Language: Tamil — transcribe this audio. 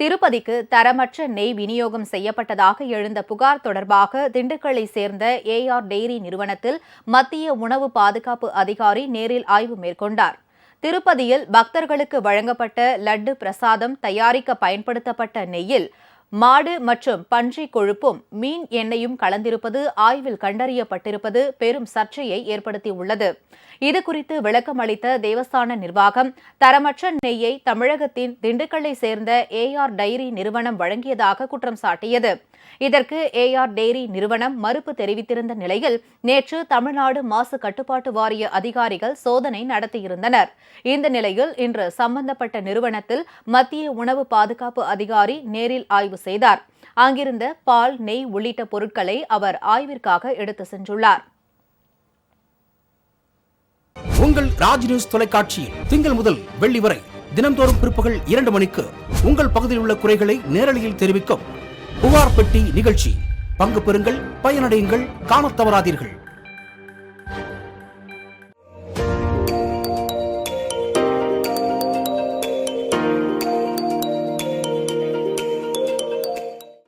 திருப்பதிக்கு தரமற்ற நெய் விநியோகம் செய்யப்பட்டதாக எழுந்த புகார் தொடர்பாக திண்டுக்கல்லை சேர்ந்த ஏஆர் டெய்ரி நிறுவனத்தில் மத்திய உணவு பாதுகாப்பு அதிகாரி நேரில் ஆய்வு மேற்கொண்டார். திருப்பதியில் பக்தர்களுக்கு வழங்கப்பட்ட லட்டு பிரசாதம் தயாரிக்க பயன்படுத்தப்பட்ட நெய்யில் மாடு மற்றும் பன்றி கொழுப்பும் மீன் எண்ணெயும் கலந்திருப்பது ஆய்வில் கண்டறியப்பட்டிருப்பது பெரும் சர்ச்சையை ஏற்படுத்தியுள்ளது. இதுகுறித்து விளக்கம் அளித்த தேவஸ்தான நிர்வாகம் தரமற்ற நெய்யை தமிழகத்தின் திண்டுக்கல்லை சேர்ந்த ஏஆர் டைரி நிறுவனம் வழங்கியதாக குற்றம் சாட்டியது. இதற்கு ஏஆர் டெய்ரி நிறுவனம் மறுப்பு தெரிவித்திருந்த நிலையில் நேற்று தமிழ்நாடு மாசு கட்டுப்பாட்டு வாரிய அதிகாரிகள் சோதனை நடத்தியிருந்தனர். இந்த நிலையில் இன்று சம்பந்தப்பட்ட நிறுவனத்தில் மத்திய உணவு பாதுகாப்பு அதிகாரி நேரில் ஆய்வு செய்தார். அங்கிருந்த பால் நெய் உள்ளிட்ட பொருட்களை அவர் ஆய்விற்காக எடுத்து சென்றுள்ளார். உங்கள் ராஜ் நியூஸ் தொலைக்காட்சியில் திங்கள் முதல் வெள்ளி வரை தினம்தோறும் பிற்பகல் இரண்டு மணிக்கு உங்கள் பகுதியில் உள்ள குறைகளை நேரலையில் தெரிவிக்கும் புகார் பெட்டி நிகழ்ச்சி. பங்கு பெறுங்கள் பயனடையுங்கள் காணத் தவறாதீர்கள்.